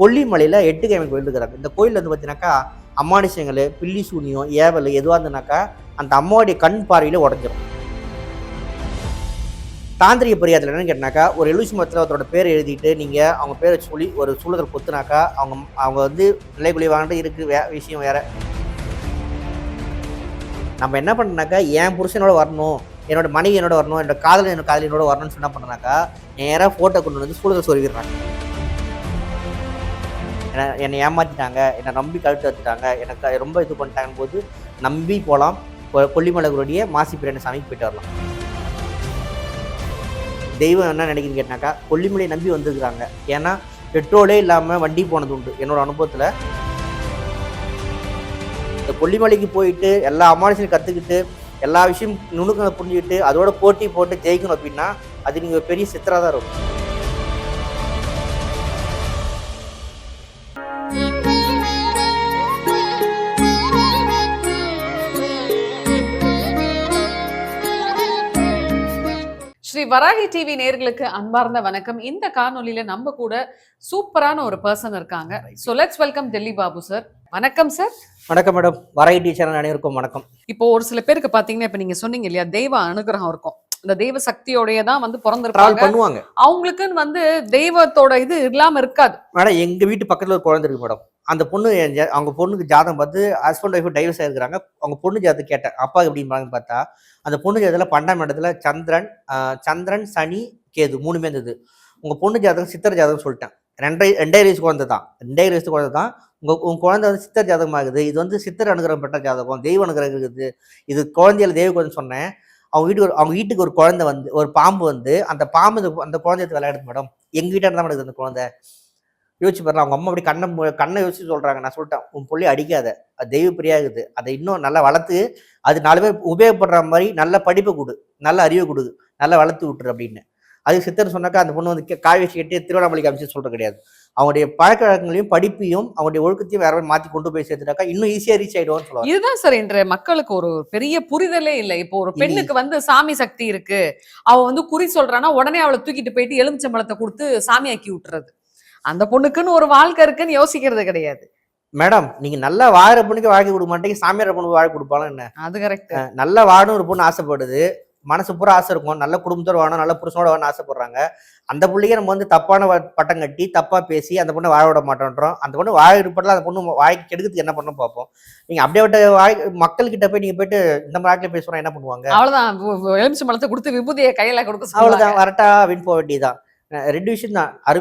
கொல்லிமலையில் எட்டு கைவன் கோயில் இருக்கிறாங்க. இந்த கோயில் வந்து பார்த்தீங்கன்னாக்கா அம்மானிசங்கள் பில்லி சூனியம் ஏவல் எதுவாக இருந்ததுனாக்கா அந்த அம்மாவுடைய கண் பார்வையில் உடஞ்சிடும் தாந்திரிக பரியாத்தில் என்னன்னு கேட்டாக்கா ஒரு எழுச்சி மரத்தில் ஒருத்தரோட பேர் எழுதிட்டு நீங்கள் அவங்க பேரை சொல்லி ஒரு சூழல் கொத்துனாக்கா அவங்க அவங்க வந்து நிலைக்குழி வாங்கிட்டு இருக்கு வே விஷயம் வேற. நம்ம என்ன பண்ணனாக்கா என் புருஷனோட வரணும் என்னோட மனைவி என்னோட வரணும் என்னோட காதல் என்னோட காதலி என்னோட வரணும்னு சொன்ன பண்ணனாக்கா நேராக ஃபோட்டோ கொண்டு வந்து சூழல் சொல்லிடுறாங்க என்னை என்னை ஏமாற்றிட்டாங்க என்னை நம்பி கழுத்து வச்சுட்டாங்க எனக்கு ரொம்ப இது பண்ணிட்டாங்கன்னு போது நம்பி போகலாம் கொல்லிமலகருடைய மாசி பிரியாணி சாமிக்கு போயிட்டு வரலாம். தெய்வம் என்ன நினைக்குதுன்னு கேட்டாக்கா கொல்லிமலையை நம்பி வந்திருக்கிறாங்க. ஏன்னா பெட்ரோலே இல்லாமல் வண்டி போனது உண்டு என்னோட அனுபவத்தில். இந்த கொல்லிமலைக்கு போயிட்டு எல்லா அமானுஷனையும் கற்றுக்கிட்டு எல்லா விஷயம் நுணுக்கங்களை புரிஞ்சுக்கிட்டு அதோட போட்டி போட்டு ஜெயிக்கணும் அப்படின்னா அது நீங்கள் பெரிய சித்திரா தான் இருக்கும். ஸ்ரீ வராகி டிவி நேர்களுக்கு அன்பார்ந்த வணக்கம். இந்த காணொளியில நம்ம கூட சூப்பரான ஒரு பர்சன் இருக்காங்க. So let's welcome Delhi Babu sir வணக்கம் சார் வணக்கம் மேடம் வரை டீச்சர் அனைவருக்கும் வணக்கம். இப்போ ஒரு சில பேருக்கு பாத்தீங்கன்னா இப்ப நீங்க சொன்னீங்க இல்லையா தெய்வ அனுகிரகம் இருக்கும். இந்த தெய்வ சக்தியோடய தான் வந்து ட்ராவல் பிறந்திருப்பாங்க பண்ணுவாங்க. அவங்களுக்குன்னு வந்து தெய்வத்தோட இது இல்லாம இருக்காது. மேடம் எங்கள் வீட்டு பக்கத்தில் ஒரு குழந்தை இருக்கு மேடம் அந்த பொண்ணு அவங்க பொண்ணுக்கு ஜாதகம் பார்த்து ஹஸ்பண்ட் ஒய்ஃபு டைவர்ஸ் ஆயிருக்கிறாங்க. அவங்க பொண்ணு ஜாதகம் கேட்டேன். அப்பா எப்படிம்பாங்கன்னு பார்த்தா அந்த பொண்ணு ஜாதகத்தில் பன்னெண்டாம் இடத்துல சந்திரன் சந்திரன் சனி கேது மூணுமே இருந்தது. உங்கள் பொண்ணு ஜாதகம் சித்தர் ஜாதகம் சொல்லிட்டேன். ரெண்டரை ரெண்டாயிரம் வயசு குழந்தை தான். ரெண்டாயிரம் வயசு குழந்தை தான். உங்கள் உங்கள் குழந்தை வந்து சித்தர் ஜாதகம் ஆகுது இது வந்து சித்தர் அனுகிரகம் பெற்ற ஜாதகம். தெய்வ அனுகிரகம் இருக்குது. இது குழந்தையில தெய்வ குழந்தை சொன்னேன். அவங்க வீட்டுக்கு ஒரு அவங்க வீட்டுக்கு ஒரு குழந்தை வந்து ஒரு பாம்பு வந்து அந்த பாம்பு அந்த குழந்தையத்து விளையாடுது மேடம். எங்கள் வீட்டாக தான் இருக்குது அந்த குழந்தை. யோசிச்சு பாருங்க. அவங்க அம்மா அப்படி கண்ணை கண்ணை யோசிச்சு சொல்றாங்க. நான் சொல்லிட்டேன் உன் புள்ளி அடிக்காத. அது தெய்வ பிரியாகுது அதை இன்னும் நல்லா வளர்த்து அது நாலு பேர் உபயோகப்படுற மாதிரி நல்ல படிப்பை கொடு. நல்ல அறிவை கொடு. நல்லா வளர்த்து விட்டுரு அப்படின்னு. அது சித்தர் சொன்னாக்கா அந்த பொண்ணு வந்து காய் வச்சு கட்டி திருவண்ணாமலைக்கு அமைச்சு சொல்றது கிடையாது. அவங்களுடைய பழக்க வழக்கங்களையும் படிப்பையும் அவங்களுடைய ஒழுக்கத்தையும் வேற மாதிரி மாத்தி கொண்டு போய் சேர்த்துட்டாக்கா இன்னும் ஈஸியா ரீச் ஆயிடுவான்னு சொல்லுவாங்க. இதுதான் சார் இன்றைய மக்களுக்கு ஒரு பெரிய புரிதலே இல்லை. இப்போ ஒரு பெண்ணுக்கு வந்து சாமி சக்தி இருக்கு. அவ வந்து குறி சொல்றான்னா உடனே அவளை தூக்கிட்டு போயிட்டு எலுமிச்சம்பழத்தை கொடுத்து சாமியாக்கி விட்டுறது. அந்த பொண்ணுக்குன்னு ஒரு வாழ்க்கை இருக்குன்னு யோசிக்கிறது கிடையாது. மேடம் நீங்க நல்லா வாழற பொண்ணுக்கு வாழ்க்கை கொடுக்க மாட்டேங்க சாமியார் பொண்ணுக்கு வாழ்க்கை கொடுப்பாலும் என்ன? அது கரெக்ட் நல்லா வாழணும் ஒரு பொண்ணு ஆசைப்படுது மனசு பூரா ஆசை இருக்கும் நல்ல குடும்பத்தோட வாழணும் நல்ல புருஷனோட வாழணும் ஆசைப்படுறாங்க. அந்த பிள்ளைங்க நம்ம வந்து தப்பான பட்டம் கட்டி தப்பா பேசி அந்த பொண்ணை வாழ விட மாட்டோன்றோம். அந்த பொண்ணு வாழ இருப்படல அந்த பொண்ணு வாழ்க்கை கெடுக்கிறதுக்கு என்ன பண்ணணும் பார்ப்போம். நீங்க அப்படியே விட்ட வாழ் மக்கள் கிட்ட போய் நீங்க போயிட்டு இந்த மாதிரி பேசுறோம் என்ன பண்ணுவாங்க? அவ்வளவுதான். வு- எலுமிச்சம்பழத்தை கொடுத்து விபூதியை கையில கொடுக்க அவ்வளவுதான் வரட்டா அப்படின்னு போக வேண்டியதுதான். அஹ் ரெண்டு விஷயம் தான். அரு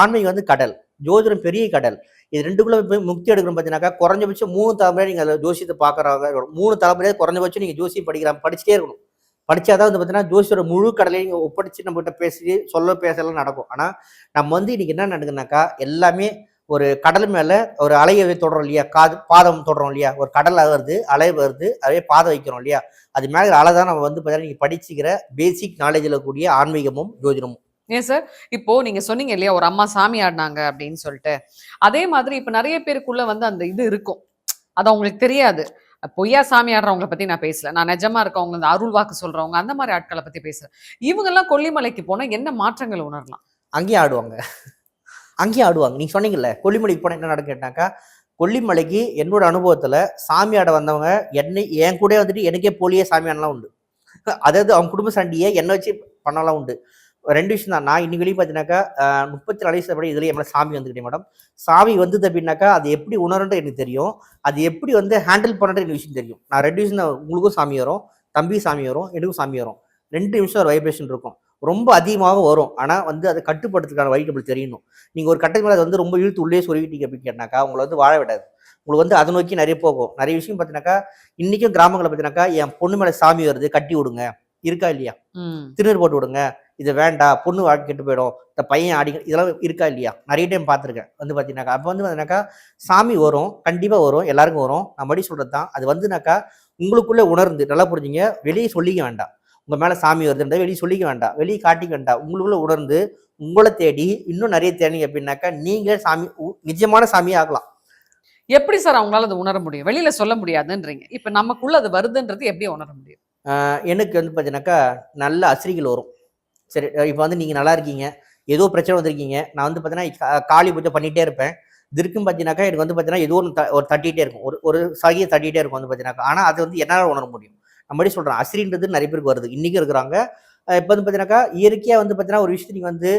ஆன்மீகம் வந்து கடல். ஜோதிடம் பெரிய கடல். இது ரெண்டுக்குள்ள போய் முக்தி எடுக்கணும் பார்த்தீங்கன்னாக்கா குறைஞ்சபட்சம் மூணு தலைமுறை நீங்கள் அதில் ஜோசியத்தை பார்க்குறவங்க மூணு தலைமுறையே குறைஞ்சபட்சம் நீங்கள் ஜோசியம் படிக்கலாம் படிச்சுட்டே இருக்கணும். படித்தாதான் வந்து பார்த்தீங்கன்னா ஜோசியோட முழு கடலையும் நீங்கள் ஒப்படைச்சு நம்மகிட்ட பேசி சொல்ல பேசலாம் நடக்கும். ஆனால் நம்ம வந்து இன்னைக்கு என்ன நடக்குதுனாக்கா எல்லாமே ஒரு கடல் மேலே ஒரு அலையை தொடரும் இல்லையா? காது பாதம் தொடரும் இல்லையா? ஒரு கடல் வருது அலை வருது அதே பாதம் வைக்கிறோம் இல்லையா? அது மேலே அலை தான் நம்ம வந்து பார்த்தீங்கன்னா நீங்கள் படிச்சுக்கிற பேசிக் நாலேஜில் கூடிய ஆன்மீகமும் ஜோதிடமும். ஏன் சார்? இப்போ நீங்க சொன்னீங்க இல்லையா ஒரு அம்மா சாமி ஆடினாங்க அப்படின்னு சொல்லிட்டு. அதே மாதிரி இப்ப நிறைய பேருக்குள்ள வந்து அந்த இது இருக்கும். அது அவங்களுக்கு தெரியாது. பொய்யா சாமி ஆடுறவங்கள பத்தி நான் பேசல. நான் நிஜமா இருக்கவங்க இந்த அருள் வாக்கு சொல்றவங்க அந்த மாதிரி ஆட்களை பத்தி பேசுறேன் இவங்க எல்லாம் கொல்லிமலைக்கு போனா என்ன மாற்றங்கள் உணரலாம்? அங்கேயும் ஆடுவாங்க. அங்கேயும் ஆடுவாங்க. நீங்க சொன்னீங்கல்ல கொல்லிமலைக்கு போனால் என்ன நடக்கும் கேட்டாக்கா கொல்லிமலைக்கு என்னோட அனுபவத்துல சாமி ஆட வந்தவங்க என்னை என் கூட வந்துட்டு எனக்கே போலியே சாமி ஆடலாம் உண்டு. அதாவது அவங்க குடும்ப சண்டியை என்னை வச்சு பண்ணலாம் உண்டு. ரெண்டு விஷயம் தான். நான் இன்னைக்கு பார்த்தீங்கன்னாக்கா முப்பத்தி நாலு வயசு படி இதுல எவ்வளோ சாமி வந்துக்கிட்டே மேடம். சாமி வந்தது அப்படின்னாக்கா அது எப்படி உணருன்றது எனக்கு தெரியும். அது எப்படி வந்து ஹேண்டில் பண்ணுறது எனக்கு விஷயம் தெரியும். நான் ரெண்டு விஷயம் தான் உங்களுக்கும் சாமி வரும் தம்பி சாமி வரும் எனக்கும் சாமி வரும். ரெண்டு நிமிஷம் ஒரு வைப்ரேஷன் இருக்கும். ரொம்ப அதிகமாக வரும். ஆனால் வந்து அதை கட்டுப்படுத்துறதுக்கான வழி நம்மளுக்கு தெரியணும். நீங்கள் ஒரு கட்டத்துக்கு மேலே அதை வந்து ரொம்ப இழுத்து உள்ளே சொருவிட்டீங்க அப்படின்னு கேட்டாக்கா உங்களை வந்து வாழ விடாது. உங்களுக்கு வந்து அதை நோக்கி நிறைய போகும். நிறைய விஷயம் பார்த்தீங்கன்னாக்கா இன்றைக்கும் கிராமங்களை பார்த்தீங்கன்னாக்கா என் பொண்ணு மேலே சாமி வருது கட்டி விடுங்க. இருக்கா இல்லையா? திருநீர் போட்டு விடுங்க. இது வேண்டாம் பொண்ணு வாழ்க்கை கெட்டு போயிடும் இந்த பையன் ஆடி இதெல்லாம் இருக்கா இல்லையா? நிறைய டைம் பார்த்துருக்கேன். வந்து பார்த்தீங்கன்னாக்கா அப்போ வந்து பார்த்தீங்கன்னாக்கா சாமி வரும் கண்டிப்பாக வரும் எல்லாருக்கும் வரும். நான் மறுபடியும் சொல்கிறது தான் அது வந்துனாக்கா உங்களுக்குள்ளே உணர்ந்து நல்லா புரிஞ்சுங்க வெளியே சொல்லிக்க வேண்டாம். உங்கள் மேலே சாமி வருதுன்றதை வெளியே சொல்லிக்க வேண்டாம். வெளியே காட்டிக்க வேண்டாம். உங்களுக்குள்ள உணர்ந்து உங்களை தேடி இன்னும் நிறைய தேடிங்க அப்படின்னாக்கா நீங்களே சாமி நிஜமான சாமியே ஆகலாம். எப்படி சார் அவங்களால அதை உணர முடியும்? வெளியில சொல்ல முடியாதுன்றீங்க. இப்ப நமக்குள்ள அது வருதுன்றது எப்படி உணர முடியும்? எனக்கு வந்து பார்த்தீங்கன்னாக்கா நல்ல அசிரிகள் வரும். சரி இப்போ வந்து நீங்கள் நல்லா இருக்கீங்க. ஏதோ பிரச்சனை வந்திருக்கீங்க. நான் வந்து பார்த்தீங்கன்னா காளி பூஜை பண்ணிகிட்டே இருப்பேன். திருக்கும் பார்த்தீங்கன்னாக்கா எனக்கு வந்து பார்த்தீங்கன்னா ஏதோ ஒன்று த- ஒரு தட்டிகிட்டே இருக்கும். ஒரு ஒரு சகியை தட்டிகிட்டே இருக்கும் வந்து பார்த்தீங்கன்னாக்கா ஆனால் அது வந்து என்னால் உணர முடியும். நான் மறுபடியும் சொல்கிறேன் அசிரின்றது நிறைய பேருக்கு வருது. இன்றைக்கும் இருக்கிறாங்க. இப்போ வந்து பார்த்தீங்கன்னாக்கா இயற்கையாக வந்து பார்த்தீங்கன்னா ஒரு விஷயத்தை நீங்கள் வந்து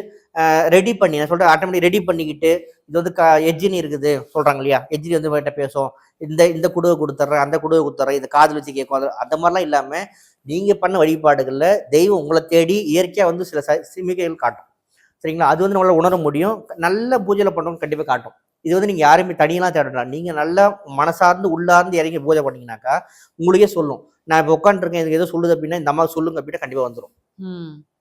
ரெடி பண்ணி நான் சொல்கிறேன் ஆட்டோமேட்டிக் ரெடி பண்ணிக்கிட்டு இது வந்து க எஜ்ஜினி இருக்குது சொல்கிறாங்க இல்லையா? எஜ்ஜினி வந்து உங்கள்கிட்ட பேசும் இந்த இந்த குடுவை கொடுத்துட்றேன் அந்த குடுவை கொடுத்துட்றேன் இது காதில் வச்சு கேட்கும். அந்த மாதிரிலாம் இல்லாமல் நீங்கள் பண்ண வழிபாடுகளில் தெய்வம் உங்களை தேடி இயற்கையாக வந்து சில சிமிகைகள் காட்டும். சரிங்களா? அது வந்து நம்மளால உணர முடியும். நல்ல பூஜையில் பண்ணுறவங்க கண்டிப்பாக காட்டும். இது வந்து நீங்கள் யாருமே தனியெல்லாம் தேடலாம் நீங்கள் நல்லா மனசார்ந்து உள்ளார்ந்து இறங்கி பூஜை பண்ணீங்கன்னாக்கா உங்களுக்கே சொல்லும். நான் இப்போ உட்காந்துருக்கேன் இதுக்கு ஏதோ சொல்லுது அப்படின்னா இந்த அம்மா சொல்லுங்க அப்படின்னா கண்டிப்பாக வந்துடும்.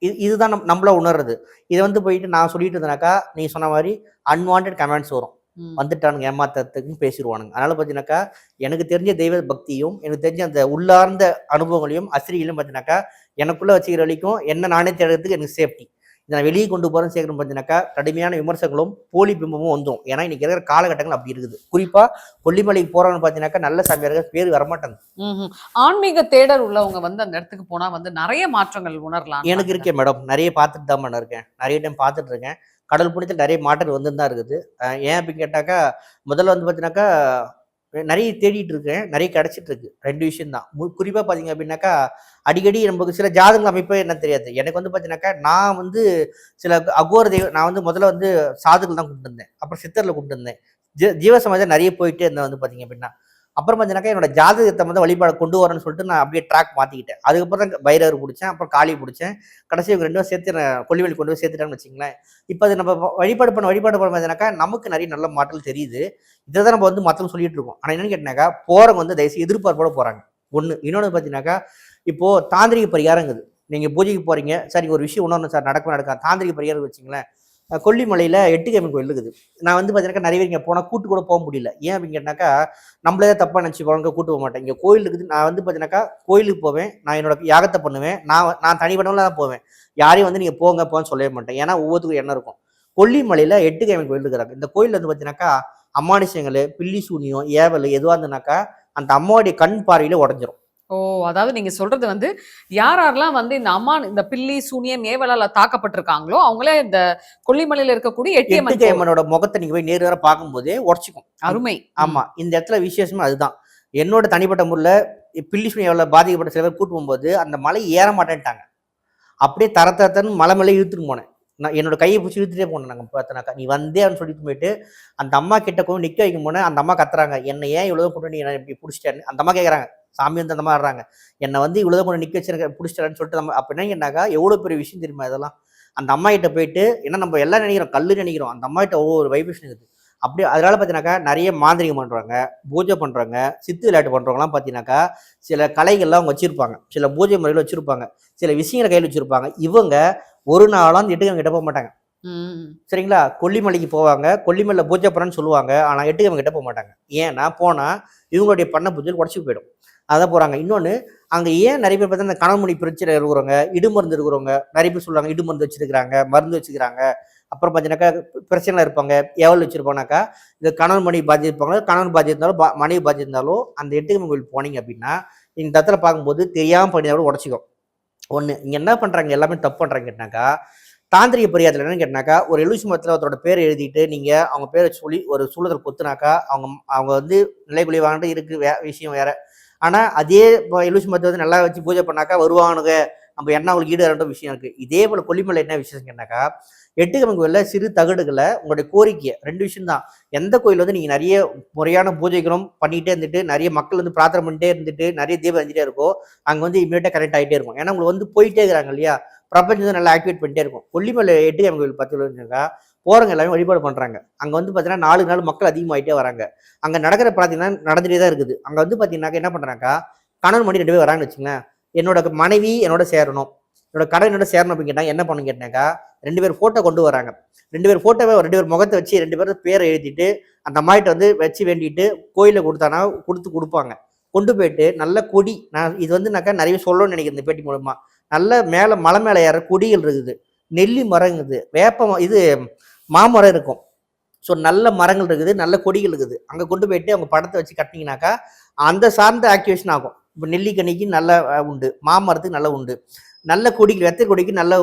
இது இதுதான் நம் நம்மள உணர்றது. இதை வந்து போயிட்டு நான் சொல்லிட்டு இருந்தேனாக்கா நீங்க சொன்ன மாதிரி அன்வான்ட் கமெண்ட்ஸ் வரும். வந்துட்டானுங்க ஏமாத்தத்துக்குன்னு பேசிடுவானுங்க அதனால பார்த்தீங்கன்னாக்கா எனக்கு தெரிஞ்ச தெய்வ பக்தியும் எனக்கு தெரிஞ்ச அந்த உள்ளார்ந்த அனுபவங்களையும் அசிரியிலும் பார்த்தீங்கன்னாக்கா எனக்குள்ள வச்சுக்கிற வரைக்கும் என்ன நானே தேடுறதுக்கு எனக்கு சேஃப்டி இதை நான் வெளியே கொண்டு போகிறேன் சேர்க்கணும் பார்த்தீங்கன்னாக்கா கடுமையான விமர்சனங்களும் போலி பிம்பமும் வந்துடும் ஏன்னா இன்னைக்கு இருக்கிற காலகட்டங்கள் அப்படி இருக்குது. குறிப்பா கொல்லிமலைக்கு போறவங்க பார்த்தீங்கன்னாக்கா நல்ல சாமியார்கள் பேர் வரமாட்டாங்க. ஆன்மீக தேடல் உள்ளவங்க வந்து அந்த இடத்துக்கு போனா வந்து நிறைய மாற்றங்கள் உணரலாம் எனக்கு இருக்கேன் மேடம். நிறைய பார்த்துட்டு தான் மேடம் இருக்கேன். நிறைய டைம் பார்த்துட்டு இருக்கேன். கடல் புண்ணியத்தில் நிறைய மாற்றங்கள் வந்து தான் இருக்குது ஏன் அப்படின்னு கேட்டாக்கா முதல்ல வந்து பார்த்தீங்கன்னாக்கா நிறைய தேடிட்டு இருக்கேன். நிறைய கிடைச்சிட்டு இருக்கு. ரெண்டு விஷயம் தான் குறிப்பாக பார்த்தீங்க அப்படின்னாக்கா அடிக்கடி நமக்கு சில ஜாதகங்கள் அமைப்பே என்ன தெரியாது. எனக்கு வந்து பார்த்தீங்கன்னாக்கா நான் வந்து சில அகோர தெய்வம் நான் வந்து முதல்ல வந்து சாதுகள் தான் கூப்பிட்டு இருந்தேன் அப்புறம் சித்தரில் கூப்பிட்டு இருந்தேன் ஜீவ சமாஜம் நிறைய போயிட்டே இருந்தேன் வந்து பார்த்தீங்க அப்படின்னா. அப்புறம் பார்த்தீங்கன்னாக்கா என்னோட ஜாதகத்தை வந்து வழிபாடு கொண்டு வரேன்னு சொல்லிட்டு நான் அப்படியே ட்ராக் மாற்றிக்கிட்டேன் அதுக்கப்புறம் தான் பைரவர் பிடிச்சேன் அப்புறம் காளி பிடிச்சேன். கடைசி இவங்க ரெண்டும் சேர்த்து நான் கொல்லிவெளி கொண்டு போய் சேர்த்துட்டேன்னு வச்சிங்களேன் இப்போ அது நம்ம வழிபாடு பண்ண வழிபாடு பண்ண பார்த்தீங்கன்னாக்கா நமக்கு நிறைய நல்ல மாற்றல் தெரியுது. இதை தான் நம்ம வந்து மற்றவங்க சொல்லிட்டு இருக்கோம். ஆனால் என்னன்னு கேட்டினாக்கா போகிறவங்க வந்து தயவுசெய்து எதிர்பார்ப்போட போகிறாங்க ஒன்று இன்னொன்று பார்த்தீங்கன்னாக்கா இப்போது தாந்திரிக பரிகாரங்குது நீங்கள் பூஜைக்கு போகிறீங்க சரி ஒரு விஷயம் ஒன்று சார் நடக்கும் நடக்காது? தாந்திரிக பரிகாரம் வச்சிங்களேன் கொல்லிமலையில் எட்டுக்கிழமை கோயில் இருக்குது. நான் வந்து பார்த்தீங்கன்னா நிறைய பேர் இங்கே போனால் கூட்டு கூட போக முடியல. ஏன் அப்படின்னு கேட்டாக்கா நம்மளே தப்பாக நினச்சி போவாங்க கூட்டு போக மாட்டேன் இங்கே கோயில் இருக்குது. நான் வந்து பார்த்தீங்கன்னாக்கா கோயிலுக்கு போவேன். நான் என்னோட யாகத்தை பண்ணுவேன். நான் நான் தனிப்பட்டவங்கள தான் போவேன். யாரையும் வந்து நீங்கள் போங்க போன்னு சொல்லவே மாட்டேன். ஏன்னா ஒவ்வொருத்துக்கும் என்ன இருக்கும். கொல்லிமலையில் எட்டுக்கிழமை கோயில் இருக்கிறாங்க. இந்த கோயில் வந்து பார்த்தீங்கன்னாக்கா அம்மானிசங்கள் பில்லி சூனியம் ஏவல் எதுவாக இருந்ததுனாக்கா அந்த அம்மாவுடைய கண் பார்வையில் உடஞ்சிரும். ஓ அதாவது நீங்க சொல்றது வந்து யார் யாரெல்லாம் வந்து இந்த அம்மா இந்த பில்லி சூனியம் ஏவலால தாக்கப்பட்டிருக்காங்களோ அவங்களே இந்த கொல்லிமலையில இருக்கக்கூடிய எட்டியம்மன் கோவில். எட்டுக்கிழமனோட முகத்தை நீங்கள் போய் நேரு பார்க்கும்போதே உடச்சிக்கும். அருமை. ஆமா இந்த இடத்துல விசேஷமா அதுதான். என்னோட தனிப்பட்ட முறையில் பில்லி சூனியாவில் பாதிக்கப்பட்ட சில பேர் கூட்டு போகும்போது அந்த மலை ஏற மாட்டேன்ட்டாங்க. அப்படியே தர தரத்தன்னு மலை மேலே இழுத்துட்டு போனேன். நான் என்னோட கையை பிடிச்சி இழுத்துட்டே போனேன் நாங்கள் பார்த்தனாக்கா நீ வந்தே அப்படின்னு சொல்லிட்டு போயிட்டு அந்த அம்மா கிட்ட போய் நிற்க வைக்கும் போனேன் அந்த அம்மா கத்துறாங்க. என்னை ஏன் இவ்வளோ கொண்டு நீ இப்படி பிடிச்சிட்டேன்னு? அந்த அம்மா கேட்குறாங்க சாமி வந்து அந்த மாதிரி ஆடுறாங்க. என்னை வந்து இவ்வளோ கொண்டு நிற்க வச்சிருக்க பிடிச்சிட்டேன்னு சொல்லிட்டு நம்ம அப்போ என்னன்னாக்கா எவ்வளோ பெரிய விஷயம் தெரியுமா இதெல்லாம்? அந்த அம்மா கிட்ட போயிட்டு ஏன்னா நம்ம எல்லாம் நினைக்கிறோம் கல்லு நினைக்கிறோம் அந்த அம்மா கிட்ட ஒவ்வொரு வைப்ரேஷன் இருக்குது அப்படியே அதனால பார்த்தீங்கன்னாக்கா நிறைய மாந்திரிகம் பண்ணுறாங்க பூஜை பண்ணுறாங்க சித்து விளையாட்டு பண்ணுறவங்களாம் பார்த்தீங்கன்னாக்கா சில கலைகள்லாம் அவங்க வச்சுருப்பாங்க. சில பூஜை முறையில் வச்சுருப்பாங்க. சில விஷயங்களை கையில் வச்சுருப்பாங்க. இவங்க ஒரு நாளும் அந்த எட்டுக்கிழமை கிட்ட போக மாட்டாங்க. சரிங்களா? கொல்லிமலைக்கு போவாங்க. கொல்லிமலையில் பூஜை பண்ணணும்னு சொல்லுவாங்க. ஆனால் எட்டுக்கிழமை கிட்ட போக மாட்டாங்க. ஏன்னா போனால் இவங்களுடைய பண்ண பூஜை உடச்சி போயிடும். அதான் போகிறாங்க இன்னொன்று அங்கே ஏன் நிறைய பேர் பார்த்தா இந்த கணவன்மொழி பிரச்சனை இருக்கிறவங்க இடுமருந்து இருக்கிறவங்க நிறைய பேர் சொல்லுவாங்க இடுமருந்து வச்சிருக்கிறாங்க மருந்து வச்சுக்கிறாங்க அப்புறம் பார்த்தீங்கன்னாக்கா பிரச்சனை இருப்பாங்க. எவ்வளோ வச்சுருப்பாங்கனாக்கா இந்த கணவன் மனைவி இருப்பாங்க. கணவன் பாதிச்சிருந்தாலும் பா- மனைவி பாதிச்சிருந்தாலும் அந்த எட்டுக்கிழமை கோயில் போனீங்க அப்படின்னா இந்த இடத்துல பார்க்கும்போது தெரியாமல் பண்ணியதோட உடச்சிக்கும். ஒன்று இங்கே என்ன பண்ணுறாங்க எல்லாமே தப்பு பண்ணுறாங்க கேட்டாக்கா தாந்திரிக பரியாதில் என்னன்னு கேட்டாக்கா ஒரு எழுச்சி மரத்தில் ஒருத்தரோட பேர் எழுதிட்டு நீங்கள் அவங்க பேரை சொல்லி ஒரு சூழத்தில் கொத்துனாக்கா அவங்க அவங்க வந்து நிலைக்குழி வாங்கிட்டு இருக்கு வே விஷயம் வேறு. ஆனால் அதே எழுச்சி மரத்தை வந்து நல்லா வச்சு பூஜை பண்ணாக்கா வருவானுங்க. நம்ம என்ன அவங்களுக்கு ஈடு விஷயம் இருக்குது இதே போல் கொல்லிமலை என்ன விஷயம் கேட்டாக்கா எட்டுக்கிழமை கோயிலில் சிறு தகடுகளை உங்களுடைய கோரிக்கை ரெண்டு விஷயம் தான் எந்த கோயில் வந்து நீங்கள் நிறைய முறையான பூஜைகளும் பண்ணிகிட்டே இருந்துட்டு நிறைய மக்கள் வந்து பிரார்த்தனை பண்ணிட்டே இருந்துட்டு நிறைய தீபம் வந்துட்டே இருக்கோ அங்கே வந்து இமீடியட்டாக கனெக்ட் ஆகிட்டே இருக்கும். ஏன்னா உங்களுக்கு வந்து போயிட்டே இருக்கிறாங்க இல்லையா? பிரபஞ்சத்தை நல்லா ஆக்டிவேட் பண்ணிட்டே இருக்கும். கொல்லிமலை எட்டுக்கிழமை கோயில் பார்த்துக்கா போகிறவங்க எல்லாமே வழிபாடு பண்ணுறாங்க அங்கே வந்து பார்த்தீங்கன்னா நாலு நாள் மக்கள் அதிகமாகிட்டே வராங்க. அங்கே நடக்கிற பார்த்தீங்கன்னா நடந்துகிட்டே தான் இருக்குது. அங்கே வந்து பார்த்தீங்கன்னாக்கா என்ன பண்ணுறாங்க கணவன் மணி ரெண்டு பேர் வராங்கன்னு வச்சுங்களேன் என்னோட மனைவி என்னோட சேரணும். என்னோட கடை என்னோட சேரணும் அப்படின்னு கேட்டாங்க என்ன பண்ணு கேட்டாக்கா ரெண்டு பேர் ஃபோட்டோ கொண்டு வராங்க. ரெண்டு பேர் ஃபோட்டோவை ரெண்டு பேர் முகத்தை வச்சு ரெண்டு பேரும் பேரை எழுதிட்டு அந்த அம்மாயிட்ட வந்து வச்சு வேண்டிட்டு கோயிலில் கொடுத்தானா கொடுத்து கொடுப்பாங்க. கொண்டு போயிட்டு நல்ல கொடி நான் இது வந்து நாக்கா நிறைய சொல்லணும்னு நினைக்கிறேன் இந்த பேட்டி மூலமாக நல்ல மேலே மலை மேலே ஏற கொடிகள் இருக்குது. நெல்லி மரம் இருக்குது. வேப்ப இது மாமரம் இருக்கும். ஸோ நல்ல மரங்கள் இருக்குது நல்ல கொடிகள் இருக்குது. அங்கே கொண்டு போயிட்டு அவங்க படத்தை வச்சு கட்டினீங்கனாக்கா அந்த சார்ந்த ஆக்டிவேஷன் ஆகும். இப்போ நெல்லிக்கனிக்கு நல்ல உண்டு. மாமரத்துக்கு நல்ல உண்டு. நல்ல கொடிக்கு வெத்தை கொடிக்கு நல்ல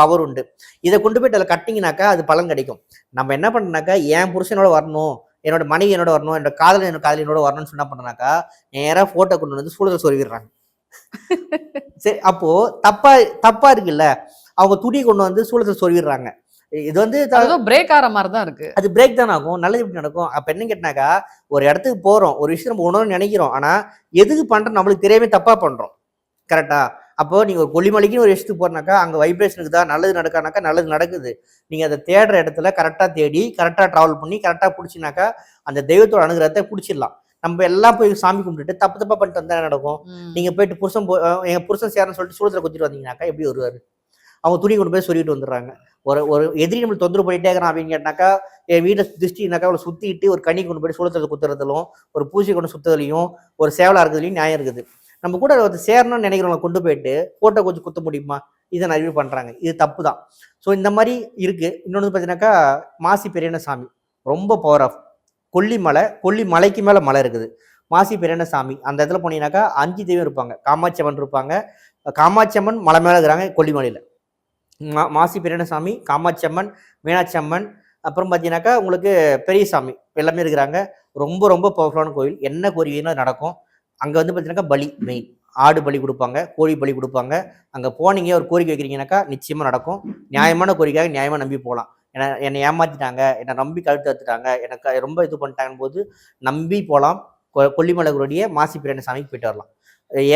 பவர் உண்டு. இதை கொண்டு போயிட்டு அதில் கட்டிங்கனாக்கா அது பலன் கிடைக்கும். நம்ம என்ன பண்ணனாக்கா என் புருஷனோட வரணும் என்னோட மனைவி என்னோட வரணும் என்னோட காதலன் என்னோட காதலினோட வரணும்னு சொன்னா பண்ணனாக்கா நேராக ஃபோட்டோ கொண்டு வந்து சூழலை சொருவிடுறாங்க சரி அப்போ தப்பா தப்பா இருக்குல்ல அவங்க துணி கொண்டு வந்து சூழத்தை சொருவிடுறாங்க இது வந்து பிரேக் ஆற மாதிரி தான் இருக்கு. அது பிரேக் தான் ஆகும். நல்லது எப்படி நடக்கும். அப்ப என்ன கேட்டினாக்கா ஒரு இடத்துக்கு போறோம். ஒரு விஷயம் நம்ம உணர்வு நினைக்கிறோம். ஆனா எதுக்கு பண்றோம் நம்மளுக்கு தெரியாம தப்பா பண்றோம். கரெக்டா அப்போ நீங்க ஒரு கொல்லிமலைக்குன்னு ஒரு விஷயத்துக்கு போறனாக்கா அங்க வைப்ரேஷனுக்கு தான் நல்லது நடக்கானாக்கா நல்லது நடக்குது. நீங்க அதை தேடுற இடத்துல கரெக்டா தேடி கரெக்டா டிராவல் பண்ணி கரெக்டா பிடிச்சினாக்கா அந்த தெய்வத்தோட அனுகிரகத்தை பிடிச்சிடலாம் நம்ம எல்லாம் போய் சாமி கும்பிட்டுட்டு தப்பு தப்பா பண்ணிட்டு வந்தா என்ன நடக்கும்? ம். நீங்க போயிட்டு புருஷன் போ- அஹ் எங்க புருஷன் சேரன்னு சொல்லிட்டு சூழத்துல குத்திட்டு வந்தீங்கன்னாக்கா எப்படி வருவாரு? அவங்க துணி கொண்டு போய் சொல்லிட்டு வந்துடுறாங்க. ஒரு ஒரு எதிரி நம்மளுக்கு தொந்தரவு பண்ணிட்டே இருக்கிறான் அப்படின்னு கேட்டாக்கா என் வீட்டில் திருஷ்டினாக்கா அவளை சுற்றிட்டு ஒரு கனி கொண்டு போய் சூழத்துல குத்துறதுலும் ஒரு பூசி கொண்டு சுத்துறதுலையும் ஒரு சேவலாக இருக்கிறதுலையும் நியாயம் இருக்குது. நம்ம கூட ஒருத்தர் சேரணும்னு நினைக்கிறவங்களை கொண்டு போயிட்டு ஃபோட்டோ கொஞ்சம் குத்த முடியுமா? இதை நிறைய பேர் இது தப்பு தான். ஸோ இந்த மாதிரி இருக்குது இன்னொன்று பார்த்தீங்கன்னாக்கா மாசி பெரியன சாமி ரொம்ப பவர் ஆஃப் கொல்லிமலை கொல்லி மலைக்கு மேலே மலை இருக்குது. மாசி பெரியன சாமி அந்த இடத்துல போனீங்கன்னாக்கா அஞ்சு தெய்வம் இருப்பாங்க. காமாட்சி அம்மன் இருப்பாங்க. காமாட்சி அம்மன் மலை மேலே இருக்கிறாங்க கொல்லிமலையில் மா மாசி பெரியன சாமி காமாட்சி அம்மன் மீனாட்சி அம்மன் அப்புறம் பார்த்தீங்கன்னாக்கா உங்களுக்கு பெரியசாமி எல்லாமே இருக்கிறாங்க. ரொம்ப ரொம்ப பவர்ஃபுல்லான கோயில் என்ன கோரிக்கைனா நடக்கும். அங்கே வந்து பார்த்தீங்கன்னாக்கா பலி மெயின் ஆடு பலி கொடுப்பாங்க கோழி பலி கொடுப்பாங்க. அங்கே போனீங்க ஒரு கோரிக்கை வைக்கிறீங்கனாக்கா நிச்சயமாக நடக்கும். நியாயமான கோரிக்கையாக நியாயமாக நம்பி போகலாம் என்னை என்னை ஏமாற்றிட்டாங்க என்னை நம்பி கழுத்து எடுத்துட்டாங்க எனக்கு ரொம்ப இது பண்ணிட்டாங்கன்னு போது நம்பி போகலாம் கொல்லிமலைகளுடைய மாசி பிரியாணி சாமிக்கு போயிட்டு வரலாம்.